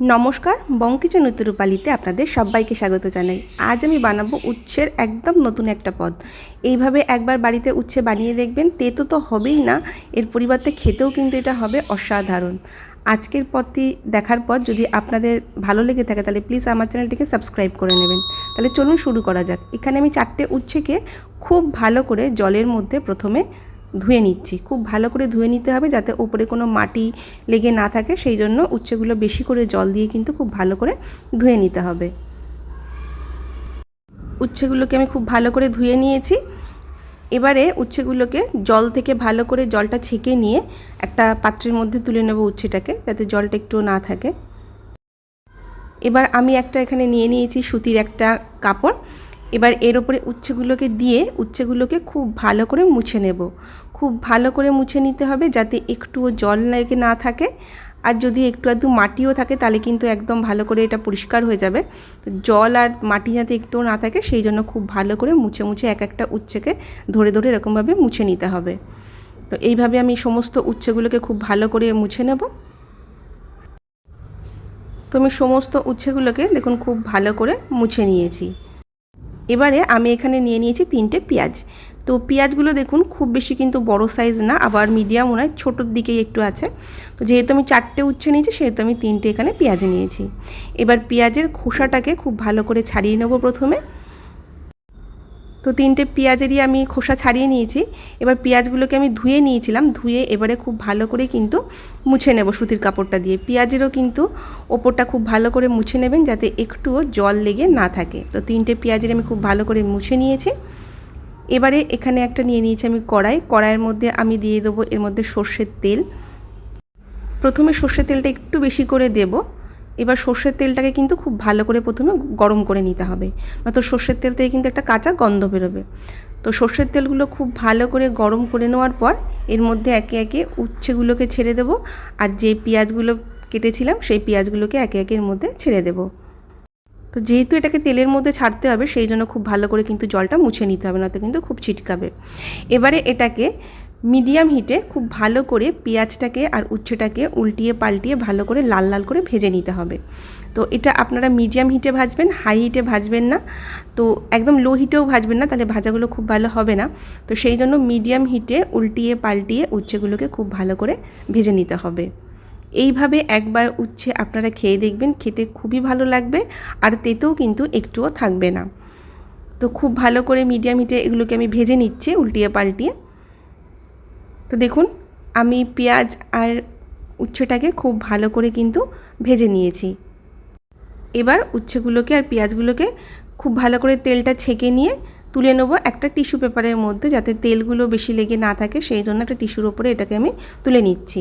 নমস্কার বঙ্কিচন উত্তরূপালিতে আপনাদের সবাইকে স্বাগত জানাই। আজ আমি বানাবো উচ্ছের একদম নতুন একটা পদ। এইভাবে একবার বাড়িতে উচ্ছে বানিয়ে দেখবেন তেতো তো হবেই না, এর পরিবর্তে খেতেও কিন্তু এটা হবে অসাধারণ। আজকের পদটি দেখার পর যদি আপনাদের ভালো লেগে থাকে, তাহলে প্লিজ আমার চ্যানেলটিকে সাবস্ক্রাইব করে নেবেন। তাহলে চলুন শুরু করা যাক। এখানে আমি চারটে উচ্ছেকে খুব ভালো করে জলের মধ্যে প্রথমে ধুয়ে নিচ্ছি। খুব ভালো করে ধুয়ে নিতে হবে যাতে ওপরে কোনো মাটি লেগে না থাকে। সেই জন্য উচ্ছেগুলো বেশি করে জল দিয়ে কিন্তু খুব ভালো করে ধুয়ে নিতে হবে। উচ্ছেগুলোকে আমি খুব ভালো করে ধুয়ে নিয়েছি। এবারে উচ্ছেগুলোকে জল থেকে ভালো করে জলটা ছেঁকে নিয়ে একটা পাত্রের মধ্যে তুলে নেব উচ্ছেটাকে যাতে জলটা একটু না থাকে। এবার আমি একটা এখানে নিয়ে নিয়েছি সুতির একটা কাপড়। এবার এর ওপরে উচ্ছেগুলোকে দিয়ে উচ্ছেগুলোকে খুব ভালো করে মুছে নেব। খুব ভালো করে মুছে নিতে হবে যাতে একটুও জল লেগে না থাকে। আর যদি একটু আধটু মাটিও থাকে তাহলে কিন্তু একদম ভালো করে এটা পরিষ্কার হয়ে যাবে। তো জল আর মাটি যাতে একটুও না থাকে সেই জন্য খুব ভালো করে মুছে মুছে এক একটা উচ্ছেকে ধরে ধরে এরকমভাবে মুছে নিতে হবে। তো এইভাবে আমি সমস্ত উচ্ছেগুলোকে খুব ভালো করে মুছে নেব। তো আমি সমস্ত উচ্ছেগুলোকে দেখুন খুব ভালো করে মুছে নিয়েছি। এবারে আমি এখানে নিয়ে নিয়েছি তিনটে পেঁয়াজ। তো পেঁয়াজগুলো দেখুন, খুব বেশি কিন্তু বড় সাইজ না, আবার মিডিয়াম নয়, ছোটোর দিকেই একটু আছে। তো যেহেতু আমি চারটে উচ্ছে নিয়েছি, সেহেতু আমি তিনটে এখানে পেঁয়াজ নিয়েছি। এবার পেঁয়াজের খোসাটাকে খুব ভালো করে ছাড়িয়ে নেব প্রথমে। তো তিনটে পেঁয়াজেরই আমি খোসা ছাড়িয়ে নিয়েছি। এবার পেঁয়াজগুলোকে আমি ধুয়ে নিয়েছিলাম, ধুয়ে এবারে খুব ভালো করে কিন্তু মুছে নেব সুতির কাপড়টা দিয়ে। পেঁয়াজেরও কিন্তু ওপরটা খুব ভালো করে মুছে নেবেন, যাতে একটুও জল লেগে না থাকে। তো তিনটে পেঁয়াজের আমি খুব ভালো করে মুছে নিয়েছি। এবারে এখানে একটা নিয়ে নিয়েছি আমি কড়াই। কড়াইয়ের মধ্যে আমি দিয়ে দেবো, এর মধ্যে সর্ষের তেল। প্রথমে সর্ষের তেলটা একটু বেশি করে দেবো। এবার সর্ষের তেলটাকে কিন্তু খুব ভালো করে প্রথমে গরম করে নিতে হবে। নয়তো সর্ষের তেল থেকে কিন্তু একটা কাঁচা গন্ধ বেরোবে। তো সর্ষের তেলগুলো খুব ভালো করে গরম করে নেওয়ার পর এর মধ্যে একে একে উচ্ছেগুলোকে ছেড়ে দেব। আর যে পেঁয়াজগুলো কেটেছিলাম, সেই পেঁয়াজগুলোকে একে একে এর মধ্যে ছেড়ে দেব। তো যেহেতু এটাকে তেলের মধ্যে ছাড়তে হবে, সেই জন্য খুব ভালো করে কিন্তু জলটা মুছে নিতে হবে, নয়তো কিন্তু খুব ছিটকাবে। এবারে এটাকে মিডিয়াম হিটে খুব ভালো করে পেঁয়াজটাকে আর উচ্ছেটাকে উল্টিয়ে পাল্টিয়ে ভালো করে লাল লাল করে ভেজে নিতে হবে। তো এটা আপনারা মিডিয়াম হিটে ভাজবেন হাই হিটে ভাজবেন না। তো একদম লো হিটেও ভাজবেন না, তাহলে ভাজাগুলো খুব ভালো হবে না। তো সেই জন্য মিডিয়াম হিটে উল্টিয়ে পাল্টিয়ে উচ্ছেগুলোকে খুব ভালো করে ভেজে নিতে হবে। এইভাবে একবার উচ্ছে আপনারা খেয়ে দেখবেন, খেতে খুবই ভালো লাগবে আর তেতেও কিন্তু একটুও থাকবে না। তো খুব ভালো করে মিডিয়াম হিটে এগুলোকে আমি ভেজে নিচ্ছি উল্টিয়ে পাল্টিয়ে। তো দেখুন, আমি পেঁয়াজ আর উচ্ছেটাকে খুব ভালো করে কিন্তু ভেজে নিয়েছি। এবার উচ্ছেগুলোকে আর পেঁয়াজগুলোকে খুব ভালো করে তেলটা ছেঁকে নিয়ে তুলে নেব একটা টিস্যু পেপারের মধ্যে যাতে তেলগুলো বেশি লেগে না থাকে, সেই জন্য একটা টিস্যুর ওপরে এটাকে আমি তুলে নিচ্ছি।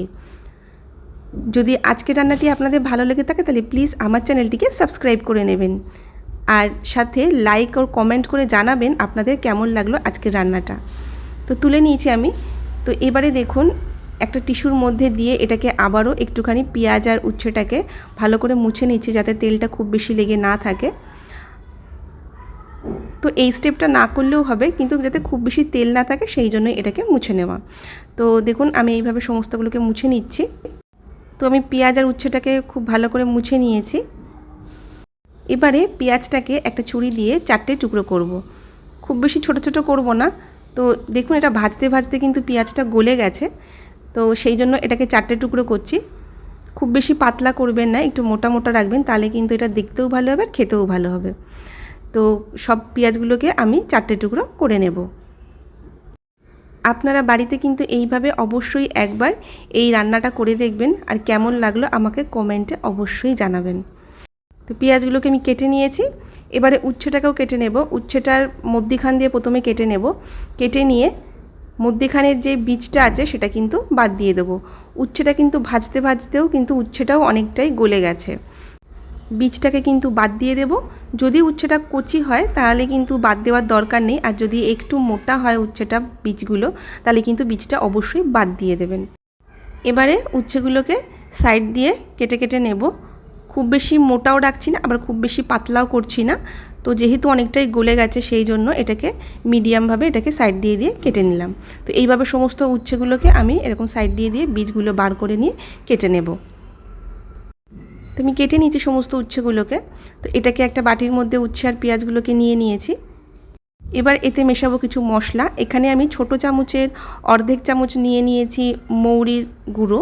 যদি আজকের রান্নাটি আপনাদের ভালো লেগে থাকে, তাহলে প্লিজ আমার চ্যানেলটিকে সাবস্ক্রাইব করে নেবেন। আর সাথে লাইক ও কমেন্ট করে জানাবেন আপনাদের কেমন লাগল আজকের রান্নাটা। তো তুলে নিয়েছি আমি। তো এবারে দেখুন, একটা টিস্যুর মধ্যে দিয়ে এটাকে আবারও একটুখানি পেঁয়াজ আর উচ্ছেটাকে ভালো করে মুছে নিচ্ছি যাতে তেলটা খুব বেশি লেগে না থাকে। তো এই স্টেপটা না করলেও হবে, কিন্তু যাতে খুব বেশি তেল না থাকে, সেই জন্য এটাকে মুছে নেওয়া। তো দেখুন, আমি এইভাবে সমস্তগুলোকে মুছে নিচ্ছি। তো আমি পেঁয়াজ আর উচ্ছেটাকে খুব ভালো করে মুছে নিয়েছি। এবারে পেঁয়াজটাকে একটা ছুরি দিয়ে চারটে টুকরো করব। খুব বেশি ছোট ছোট করব না। তো দেখুন এটা ভাজতে ভাজতে কিন্তু পেঁয়াজটা গলে গেছে। তো সেই জন্য এটাকে চারটে টুকরো করছি। খুব বেশি পাতলা করবেন না, একটু মোটা মোটা রাখবেন, তাহলে কিন্তু এটা দেখতেও ভালো হবে আর খেতেও ভালো হবে। তো সব পেঁয়াজগুলোকে আমি চারটে টুকরো করে নেব। আপনারা বাড়িতে কিন্তু এইভাবে অবশ্যই একবার এই রান্নাটা করে দেখবেন আর কেমন লাগল আমাকে কমেন্টে অবশ্যই জানাবেন। তো পেঁয়াজগুলোকে আমি কেটে নিয়েছি। এবারে উচ্ছেটাকেও কেটে নেব। উচ্ছেটার মধ্যিখান দিয়ে প্রথমে কেটে নেব। কেটে নিয়ে মধ্যিখানের যে বীজটা আছে সেটা কিন্তু বাদ দিয়ে দেবো। উচ্ছেটা কিন্তু ভাজতে ভাজতেও কিন্তু উচ্ছেটাও অনেকটাই গলে গেছে। বীজটাকে কিন্তু বাদ দিয়ে দেব। যদি উচ্ছেটা কচি হয়, তাহলে কিন্তু বাদ দেওয়ার দরকার নেই। আর যদি একটু মোটা হয় উচ্ছেটা বীজগুলো, তাহলে কিন্তু বীজটা অবশ্যই বাদ দিয়ে দেবেন। এবারে উচ্ছেগুলোকে সাইড দিয়ে কেটে কেটে নেব। খুব বেশি মোটাও রাখছি না, আবার খুব বেশি পাতলাও করছি না। তো যেহেতু অনেকটাই গলে গেছে, সেই জন্য এটাকে মিডিয়ামভাবে এটাকে সাইড দিয়ে দিয়ে কেটে নিলাম। তো এইভাবে সমস্ত উচ্ছেগুলোকে আমি এরকম সাইড দিয়ে দিয়ে বীজগুলো বার করে নিয়ে কেটে নেব। তো আমি কেটে নিয়েছি সমস্ত উচ্ছেগুলোকে। তো এটাকে একটা বাটির মধ্যে উচ্ছে আর পেঁয়াজগুলোকে নিয়ে নিয়েছি। এবার এতে মেশাবো কিছু মশলা। এখানে আমি ছোট চামচের অর্ধেক চামচ নিয়ে নিয়েছি মৌরির গুঁড়ো।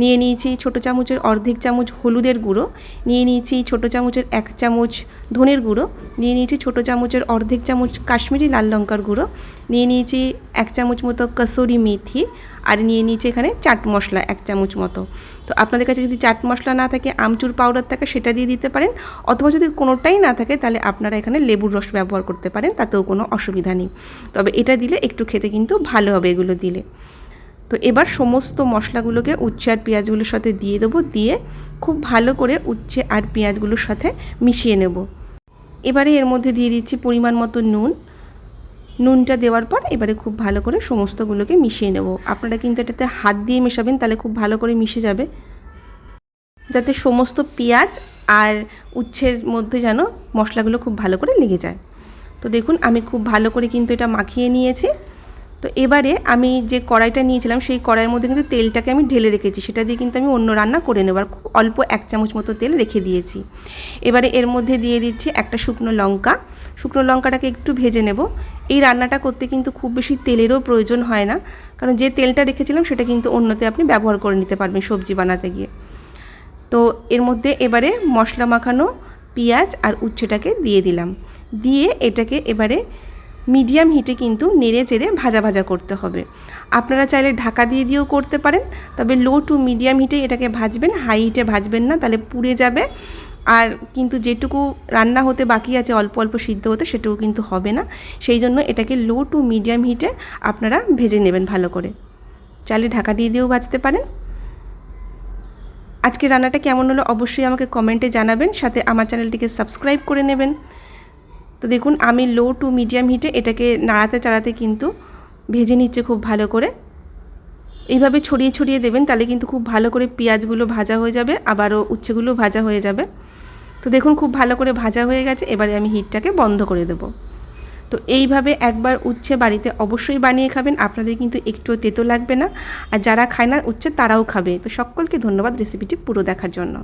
নিয়ে নিয়েছি ছোট চামচের অর্ধেক চামচ হলুদের গুঁড়ো, নিয়ে নিয়েছি ছোট চামচের এক চামচ ধনের গুঁড়ো, নিয়ে নিয়েছি ছোট চামচের অর্ধেক চামচ কাশ্মীরি লাল লঙ্কার গুঁড়ো, নিয়ে নিয়েছি এক চামচ মতো কসুরি মেথি আর নিয়ে নিয়েছি এখানে চাট মশলা এক চামচ মতো। তো আপনাদের কাছে যদি চাট মশলা না থাকে, আমচুর পাউডার থাকে সেটা দিয়ে দিতে পারেন, অথবা যদি কোনোটাই না থাকে তাহলে আপনারা এখানে লেবুর রস ব্যবহার করতে পারেন, তাতেও কোনো অসুবিধা নেই। তবে এটা দিলে একটু খেতে কিন্তু ভালো হবে এগুলো দিলে। তো এবার সমস্ত মশলাগুলোকে উচ্ছে আর পেঁয়াজগুলোর সাথে দিয়ে দেবো, দিয়ে খুব ভালো করে উচ্ছে আর পেঁয়াজগুলোর সাথে মিশিয়ে নেব। এবারে এর মধ্যে দিয়ে দিচ্ছি পরিমাণ মতো নুন। নুনটা দেওয়ার পর এবারে খুব ভালো করে সমস্তগুলোকে মিশিয়ে নেব। আপনারা কিন্তু এটাতে হাত দিয়ে মেশাবেন, তাহলে খুব ভালো করে মিশে যাবে। যাতে সমস্ত পেঁয়াজ আর উচ্ছের মধ্যে যেন মশলাগুলো খুব ভালো করে লেগে যায়। তো দেখুন, আমি খুব ভালো করে কিন্তু এটা মাখিয়ে নিয়েছি। তো এবারে আমি যে কড়াইটা নিয়েছিলাম, সেই কড়াইয়ের মধ্যে কিন্তু তেলটাকে আমি ঢেলে রেখেছি। সেটা দিয়ে কিন্তু আমি অন্য রান্না করে নেব। আর খুব অল্প এক চামচ মতো তেল রেখে দিয়েছি। এবারে এর মধ্যে দিয়ে দিচ্ছি একটা শুকনো লঙ্কা। শুকনো লঙ্কাটাকে একটু ভেজে নেব। এই রান্নাটা করতে কিন্তু খুব বেশি তেলেরও প্রয়োজন হয় না। কারণ যে তেলটা রেখেছিলাম, সেটা কিন্তু অন্যতে আপনি ব্যবহার করে নিতে পারবেন সবজি বানাতে গিয়ে। তো এর মধ্যে এবারে মশলা মাখানো, পেঁয়াজ আর উচ্ছেটাকে দিয়ে দিলাম। দিয়ে এটাকে এবারে মিডিয়াম হিটে কিন্তু নেড়ে চেড়ে ভাজা ভাজা করতে হবে। আপনারা চাইলে ঢাকা দিয়ে দিয়েও করতে পারেন, তবে লো টু মিডিয়াম হিটে এটাকে ভাজবেন, হাই হিটে ভাজবেন না, তাহলে পুড়ে যাবে। আর কিন্তু যেটুকু রান্না হতে বাকি আছে, অল্প অল্প সিদ্ধ হতে সেটুকু কিন্তু হবে না। সেই জন্য এটাকে লো টু মিডিয়াম হিটে আপনারা ভেজে নেবেন ভালো করে। চাইলে ঢাকা দিয়ে দিয়েও ভাজতে পারেন। আজকে রান্নাটা কেমন হলো অবশ্যই আমাকে কমেন্টে জানাবেন, সাথে আমার চ্যানেলটিকে সাবস্ক্রাইব করে নেবেন। তো দেখুন, আমি লো টু মিডিয়াম হিটে এটাকে নাড়াতে চাড়াতে কিন্তু ভেজে নিচ্ছে খুব ভালো করে। এইভাবে ছড়িয়ে ছড়িয়ে দেবেন, তাহলে কিন্তু খুব ভালো করে পেঁয়াজগুলো ভাজা হয়ে যাবে, আবারও উচ্ছেগুলো ভাজা হয়ে যাবে। তো দেখুন, খুব ভালো করে ভাজা হয়ে গেছে, এবারে আমি হিটটাকে বন্ধ করে দেবো। তো এইভাবে একবার উচ্ছে বাড়িতে অবশ্যই বানিয়ে খাবেন, আপনাদের কিন্তু একটুও তেতো লাগবে না। আর যারা খায় না উচ্ছে, তারাও খাবে। তো সকলকে ধন্যবাদ রেসিপিটি পুরো দেখার জন্য।